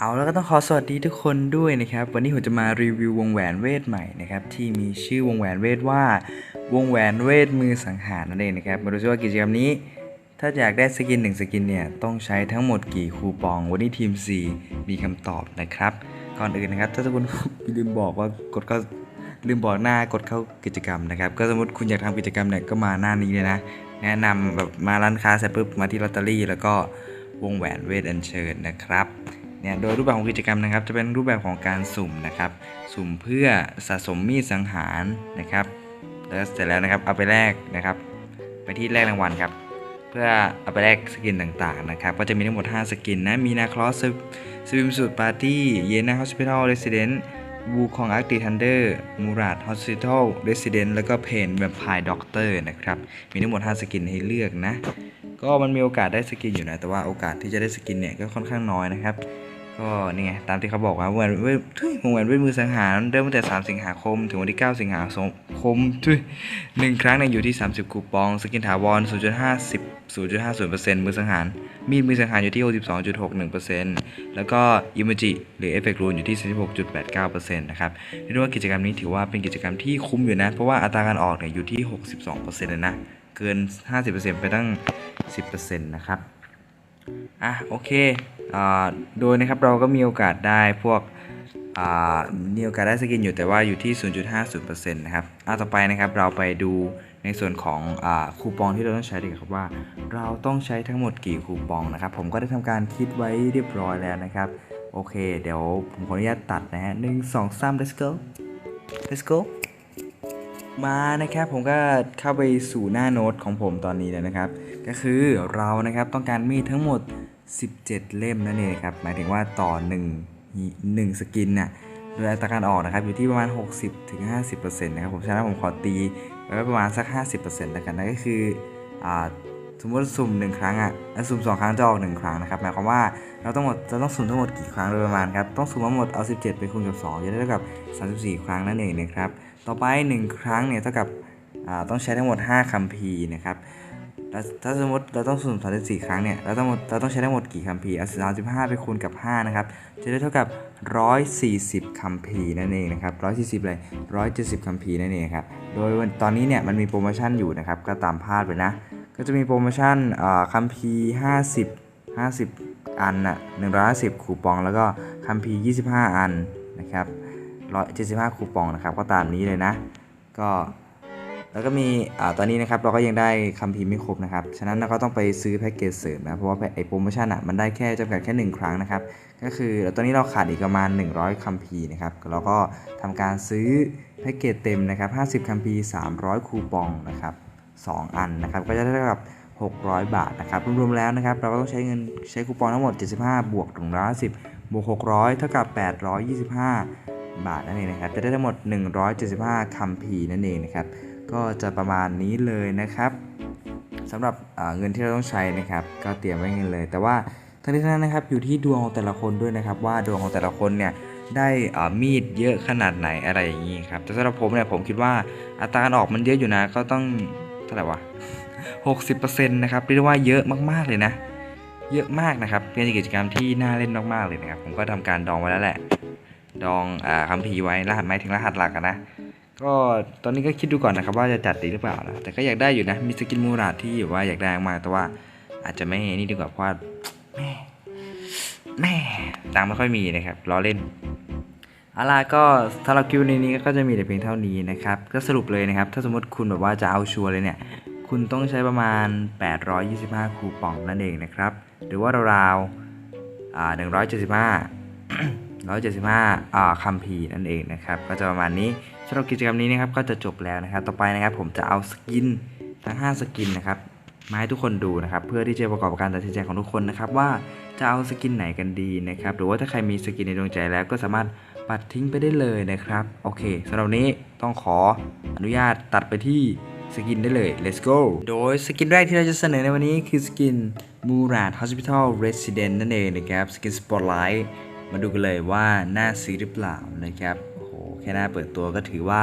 เอาแล้วก็ต้องขอสวัสดีทุกคนด้วยนะครับ วันนี้ผมจะมารีวิววงแหวนเวทใหม่นะครับที่มีชื่อวงแหวนเวทว่าวงแหวนเวทมือสังหารนั่นเองนะครับมาดูซิว่ากิจกรรมนี้ ถ้าอยากได้สกินหนึ่งสกินเนี่ยต้องใช้ทั้งหมดกี่คูปอง วันนี้ทีม C มีคำตอบนะครับ ก่อนอื่นนะครับ ถ้าทุกคนลืมบอกว่ากดเข้าลืมบอกหน้ากดเข้ากิจกรรมนะครับ ก็สมมติคุณอยากทำกิจกรรมเนี่ยก็มาหน้านี้เลยนะ แนะนำแบบมาร้านค้าเสร็จปุ๊บมาที่ลอตเตอรี่ แล้วก็วงแหวนเวทอัญเชิญนะครับ เนี่ยโดยรูปแบบของกิจกรรมนะครับ จะเป็นรูปแบบของการสุ่มนะครับ สุ่มเพื่อสะสมมีดสังหารนะครับ แล้วเสร็จแล้วนะครับเอาไปแลกนะครับ ไปที่แลกรางวัลครับ เพื่อเอาไปแลกสกินต่างๆนะครับ ก็จะมีทั้งหมด 5 สกินนะ มีนาคลอสสวิมสูตปาร์ตี้เยน่าฮอสพิทอลเรสซิเดนต์วูคองอาร์ติทันเดอร์มูราดฮอสพิทอลเรสซิเดนต์แล้วก็เพนแวมไพร์ด็อกเตอร์นะครับ มีทั้งหมด 5 สกินให้เลือกนะก็มันมีโอกาสได้สกินอยู่นะ แต่ว่าโอกาสที่จะได้สกินเนี่ยก็ค่อนข้างน้อยนะครับ ก็นี่ไงตามที่เขาบอกว่าวันเว้ยวงแหวนเวทมือสังหารเริ่มตั้งแต่ 3 สิงหาคม ถึงวันที่ 9 สิงหาคมทุยหนึ่งครั้งเนี่ยอยู่ที่ 30 คูปอง สกินถาวร 0.50 0.50%มือสังหาร มีดมือสังหารอยู่ที่ 62.61%แล้วก็อิมจิหรือเอฟเฟกต์รูนอยู่ที่46.89%นะครับเรียกว่ากิจกรรมนี้ถือว่าเป็นกิจกรรมที่คุ้มอยู่นะ เพราะว่าอัตราการออกเนี่ยอยู่ที่ 62%เลยนะ เกิน 50%ไปตั้ง 10%นะครับ อะโอเคอ่าโดยนะครับเราก็มีโอกาสได้พวกอ่ามีโอกาสได้สกินอยู่แต่ว่าอยู่ที่ 0.50%นะครับอะต่อไปนะครับเราไปดูในส่วนของอคูปองที่เราต้องใช้ดีกครับว่า เราต้องใช้ทั้งหมดกี่คูปองนะครับ ผมก็ได้ทำการคิดไว้เรียบร้อยแล้วนะครับ โอเค เดี๋ยวผมขออนุญาตตัดนะฮะหนึ่งสองสาม let's go let's go มานะครับผมก็เข้าไปสู่หน้าโน้ตของผมตอนนี้แล้วนะครับ ก็คือเรานะครับต้องการมีดทั้งหมด 17 เล่มนั่นเองครับหมายถึงว่าต่อ1 1สกินน่ะโดยอัตราการออกนะครับอยู่ที่ประมาณ 60-50%นะครับผมฉะนั้นผมขอตีไว้ประมาณสัก 50%แล้วกันนะก็คืออ่าสมมติสุ่ม1ครั้งอะแล้วสุ่ม2ครั้งจะออก1ครั้งนะครับหมายความว่าเราต้องหมดจะต้องสุ่มทั้งหมดกี่ครั้งโดยประมาณครับต้องสุ่มทั้งหมดเอา 17 ไปคูณกับ2จะได้เท่ากับ 34 ครั้งนั่นเองนะครับ ต่อไป 1 ครั้งเนี่ยเท่ากับต้องใช้ทั้งหมด 5คัมภีร์นะครับถ้าสมมติเราต้องสุ่ม34 ครั้งเนี่ยเราต้องเราต้องใช้ทั้งหมดกี่คัมภีร์เอา35 ไปคูณกับ 5 นะครับ จะได้เท่ากับ 140 คัมภีร์นั่นเองนะครับ 140เลย170 คัมภีร์นั่นเองครับ โดยตอนนี้เนี่ยมันมีโปรโมชั่นอยู่นะครับ ก็ตามพาดไปนะ ก็จะมีโปรโมชั่นคัมภีร์ 50 50 อันน่ะ150 คูปอง แล้วก็คัมภีร์ 25 อันนะครับ 175 คูปองนะครับ ก็ตามนี้เลยนะ ก็แล้วก็มีอ่าตอนนี้นะครับเราก็ยังได้คัมภีร์ไม่ครบนะครับ ฉะนั้นเราก็ต้องไปซื้อแพ็กเกจเสริมนะ เพราะว่าไอโปรโมชั่นอะมันได้แค่จำกัดแค่ 1 ครั้งนะครับ ก็คือตอนนี้เราขาดอีกประมาณ 100 คัมภีร์นะครับ เราก็ทำการซื้อแพ็กเกจเต็มนะครับ 50 คัมภีร์ 300 คูปองนะครับ 2 อันนะครับ ก็จะได้เท่ากับ 600 บาทนะครับ รวมๆแล้วนะครับ เราก็ต้องใช้เงินใช้คูปองทั้งหมด 75 บวกถึง110บวก600 เท่ากับ 825 บาทนั่นเองนะครับ จะได้ทั้งหมด 175คัมภีร์นั่นเองนะครับ ก็จะประมาณนี้เลยนะครับสำหรับเงินที่เราต้องใช้นะครับ ก็เตรียมไว้เงินเลย แต่ว่าทั้งนี้ทั้งนั้นนะครับอยู่ที่ดวงของแต่ละคนด้วยนะครับ ว่าดวงของแต่ละคนเนี่ยได้อ่ามีดเยอะขนาดไหนอะไรอย่างนี้ครับแต่สำหรับผมเนี่ยผมคิดว่าอัตราการออกมันเยอะอยู่นะก็ต้องเท่าไหร่วะ60%นะครับเรียกได้ว่าเยอะมากๆเลยนะ เยอะมากนะครับเป็นกิจกรรมที่น่าเล่นมากๆเลยนะครับ ผมก็ทำการดองไว้แล้วแหละ ดองอคัมภีร์ไว้รหัสไม้ถึงรหัสหลักนะ ก็ตอนนี้ก็คิดดูก่อนนะครับว่าจะจัดดีหรือเปล่านะแต่ก็อยากได้อยู่นะมีสกินมูราดที่ว่าอยากได้มากแต่ว่าอาจจะไม่นี่ดีกว่าเพราะว่าแม่แม่ตังไม่ค่อยมีนะครับล้อเล่นอาล่ะก็สำหรับคิวในนี้ก็จะมีแต่เพียงเท่านี้นะครับก็สรุปเลยนะครับ ถ้าสมมติคุณแบบว่าจะเอาชัวร์เลยเนี่ย คุณต้องใช้ประมาณ 825 คูปองนั่นเองนะครับ หรือว่าราวๆอ่า175 175อ่าคัมภีร์นั่นเองนะครับก็จะประมาณนี้สำหรับกิจกรรมนี้นะครับก็จะจบแล้วนะครับ ต่อไปนะครับผมจะเอาสกินทั้ง 5 สกินนะครับมาให้ทุกคนดูนะครับ เพื่อที่จะประกอบการตัดสินใจของทุกคนนะครับว่าจะเอาสกินไหนกันดีนะครับ หรือว่าถ้าใครมีสกินในดวงใจแล้วก็สามารถปัดทิ้งไปได้เลยนะครับ โอเคสำหรับนนี้ต้องขออนุญาตตัดไปที่สกินได้เลย let's go โดยสกินแรกที่เราจะเสนอในวันนี้คือสกิน Murad Hospital Resident นั่นเองนะครับ สกิน Spotlight มาดูกันเลยว่าน่าซื้อหรือเปล่านะครับโหแค่หน้าเปิดตัวก็ถือว่า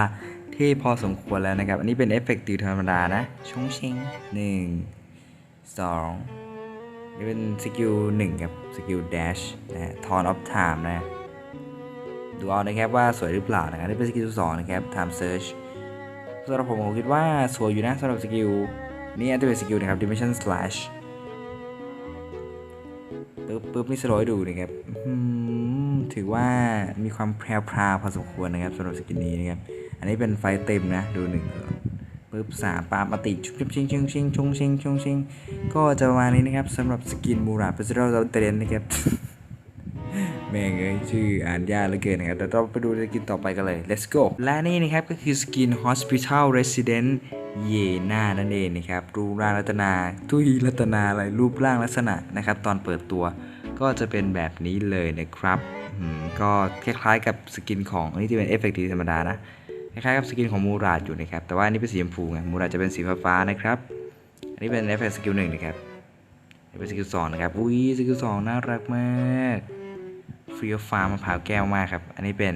เท่พอสมควรแล้วนะครับ อันนี้เป็นเอฟเฟกต์ติวธรรมดานะชงเชงหนึ่งสองนี่เป็นสกิลหนึ่งครับสกิล dash นะฮะ taunt of time นะดูเอานะครับว่าสวยหรือเปล่านะครับนี่เป็นสกิลสองนะครับ time search สำหรับผมผมคิดว่าสวยอยู่นะสำหรับสกิลนี่อันที่เป็นสกิลนะครับ dimension slash ปึ๊บปึ๊บนี่สโลว์ดูนะครับ ถือว่ามีความแพรวพราวพอสมควรนะครับสำหรับสกินนี้นะครับ อันนี้เป็นไฟเต็มนะ ดูหนึ่งปึ๊บสามปามติชุบชิงชิงชิงชงชิงชงชิงก็จะประมาณนี้นะครับสำหรับสกินมูราเปเซอร์เราเตรนนะครับแม่งเอ้ยชื่ออ่านยากเหลือเกินนะครับเดี๋ยวเราไปดูสกินต่อไปกันเลย let's go และนี่นะครับก็คือสกิน hospital resident เยน่านั่นเองนะครับรูปร่างลัตนาทุยรัตนาอะไรรูปร่างลักษณะนะครับ ตอนเปิดตัวก็จะเป็นแบบนี้เลยนะครับ ก็คล้ายๆกับสกินของอันนี้จะเป็นเอฟเฟกต์ธรรมดานะคล้ายๆกับสกินของมูราดอยู่นะครับแต่ว่าอันนี้เป็นสีชมพูไงมูราดจะเป็นสีฟ้าๆนะครับอันนี้เป็นเอฟเฟกต์สกิลหนึ่งนะครับนนี้เป็นสกิลสองนะครับอุ้ยสกิลสองน่ารักมากฟรีฟาร์มมะพร้าวแก้วมากครับอันนี้เป็น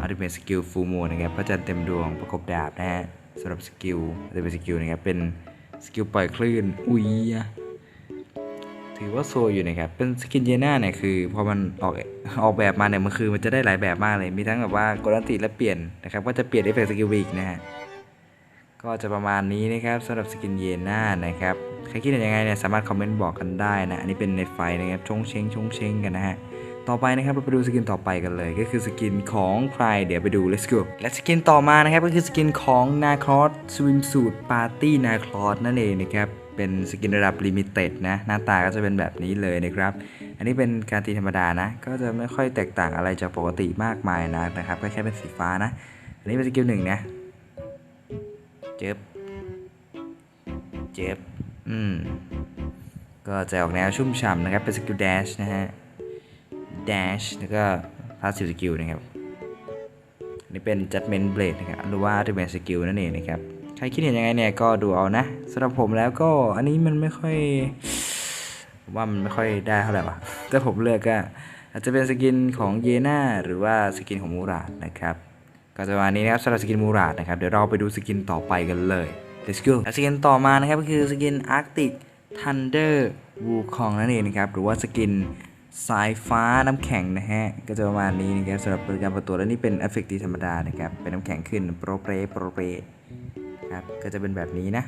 อัลติเมทสกิลฟูมูนะครับพระจันทร์เต็มดวงประกบดาบนะฮะสำหรับสกิลอัลติเมทสกิลนะครับเป็นสกิลปล่อยคลื่นอุ้ยอะ ถือว่าโซอยู่นะครับ เป็นสกินเยน่าเนี่ยคือพอมันออกออกแบบมาเนี่ยมันคือมันจะได้หลายแบบมากเลย มีทั้งแบบว่ากดอันติและเปลี่ยนนะครับ ก็จะเปลี่ยนเอฟเฟกต์สกิลอีกนะฮะ ก็จะประมาณนี้นะครับสำหรับสกินเยน่านะครับ ใครคิดเห็นยังไงเนี่ยสามารถคอมเมนต์บอกกันได้นะ อันนี้เป็นในไฟนะครับ ชงเชงชงเชงกันนะฮะต่อไปนะครับเราไปดูสกินต่อไปกันเลย ก็คือสกินของใครเดี๋ยวไปดู let's go และสกินต่อมานะครับก็คือสกินของ n a c r o s Swimsuit Party n a c r o s นั่นเองนะครับ เป็นสกินระดับลิมิเต็ดนะ หน้าตาก็จะเป็นแบบนี้เลยนะครับ อันนี้เป็นการตีธรรมดานะ ก็จะไม่ค่อยแตกต่างอะไรจากปกติมากมายนะนะครับก็แค่เป็นสีฟ้านะ อันนี้เป็นสกิลหนึ่งนะ เจ็บ เจ็บ อืม ก็จะออกแนวชุ่มฉ่ำนะครับ เป็นสกิล dash นะฮะ dash แล้วก็ passive skill นะครับอันนี่เป็น judgment blade นะครับหรือว่า ultimate skill นั่นเองนะครับ ใครคิดเห็นยังไงเนี่ยก็ดูเอานะสำหรับผมแล้วก็อันนี้มันไม่ค่อย ว่ามันไม่ค่อยได้เท่าไหร่วะแต่ผมเลือกก็อาจจะเป็นสกินของเยน่าหรือว่าสกินของมูราดนะครับก็จะประมาณนี้นะครับสำหรับสกินมูราดนะครับเดี๋ยวเราไปดูสกินต่อไปกันเลย let's go สกินต่อมานะครับก็คือสกิน Arctic Thunder Wukong นั่นเองนะครับหรือว่าสกินสายฟ้าน้ำแข็งนะฮะก็จะประมาณนี้นะครับสำหรับการประตูแล้วนี่เป็นเอฟเฟกตีธรรมดานะครับเป็นน้ำแข็งขึ้นโปรเปรโปรเปร ครับ ก็จะเป็นแบบนี้นะ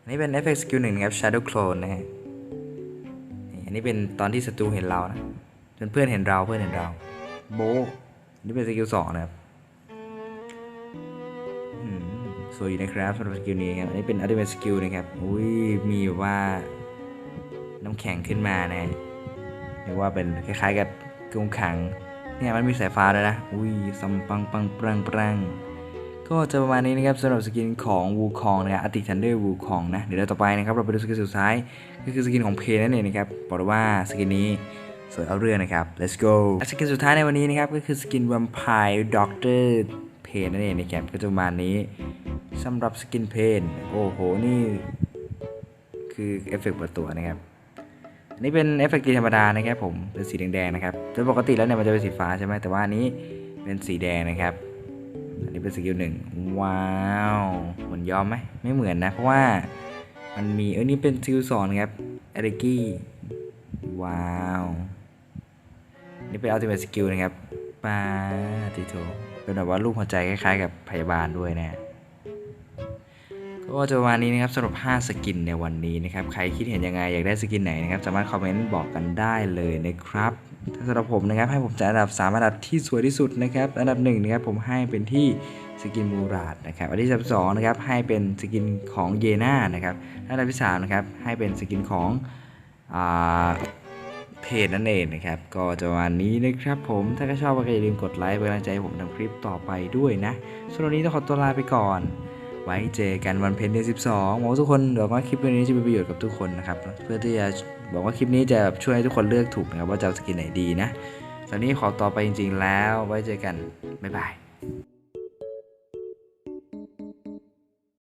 อันนี้เป็นเอฟเฟกต์สกิลหนึ่งนะครับ Shadow Clone นะฮะนี่อันนี้เป็นตอนที่ศัตรูเห็นเรานะจนเพื่อนเห็นเราเพื่อนเห็นเรา โบนี่เป็นสกิลสองนะครับสวยอยู่นะครับสำหรับสกิลนี้ครับ อันนี้เป็น ultimate skill นะครับ อุ้ย มีว่าน้ำแข็งขึ้นมานะเรียกว่าเป็นคล้ายๆกับกรงขัง เนี่ยมันมีสายฟ้าด้วยนะ อุ้ยซัมปังปังปรังปรัง ก็จะประมาณนี้นะครับสำหรับสกินของวูคองนะครับอาติทันเดอร์วูคองนะเดี๋ยวเราต่อไปนะครับเราไปดูสกินสุดท้ายก็คือสกินของเพนั่นเองนะครับบอกเลยว่าสกินนี้สวยเอาเรื่องนะครับ let's go สกินสุดท้ายในวันนี้นะครับก็คือสกิน Vampire Doctor เพนนั่นเองนะครับก็จะประมาณนี้สำหรับสกินเพนโอ้โหนี่คือเอฟเฟกต์เปิดตัวนะครับอันนี้เป็นเอฟเฟกต์ธรรมดานะครับผมเป็นสีแดงๆนะครับโดยปกติแล้วเนี่ยมันจะเป็นสีฟ้าใช่ไหมแต่ว่านี้เป็นสีแดงนะครับ อันนี้เป็นสกิลหนึ่งว้าวเหมือนยอมไหมไม่เหมือนนะ เพราะว่ามันมีเออนี่เป็นสกิลสอนครับเอริกี้ว้าวนี่เป็นอัลติเมทสกิลนะครับปาติโตเป็นแบบว่ารูปหัวใจคล้ายๆ กับพยาบาลด้วยนะก็จะประมาณนี้นะครับสำหรับ 5 สกินในวันนี้นะครับ ใครคิดเห็นยังไง อยากได้สกินไหนนะครับ สามารถคอมเมนต์บอกกันได้เลยนะครับ สำหรับผมนะครับให้ผมจัดอันดับ 3 อันดับที่สวยที่สุดนะครับอันดับ1นะครับผมให้เป็นที่สกินมูราดนะครับอันที่สองนะครับให้เป็นสกินของเยน่านะครับอันดับที่3นะครับให้เป็นสกินของเพจนั่นเองนะครับก็จะประมาณนี้นะครับผมถ้าก็ชอบก็อย่าลืมกดไลค์เป็นกำลังใจให้ผมทำคลิปต่อไปด้วยนะสำหรับวันนี้ต้องขอตัวลาไปก่อน ไว้เจอกันวันเพ็ญเดือน12หวังว่าทุกคนหวังว่าคลิปนี้จะมีประโยชน์กับทุกคนนะครับ เพื่อที่จะบอกว่าคลิปนี้จะช่วยให้ทุกคนเลือกถูกนะครับว่าจะเอาสกินไหนดีนะ ตอนนี้ขอต่อไปจริง ๆ แล้วไว้เจอกัน บ๊ายบาย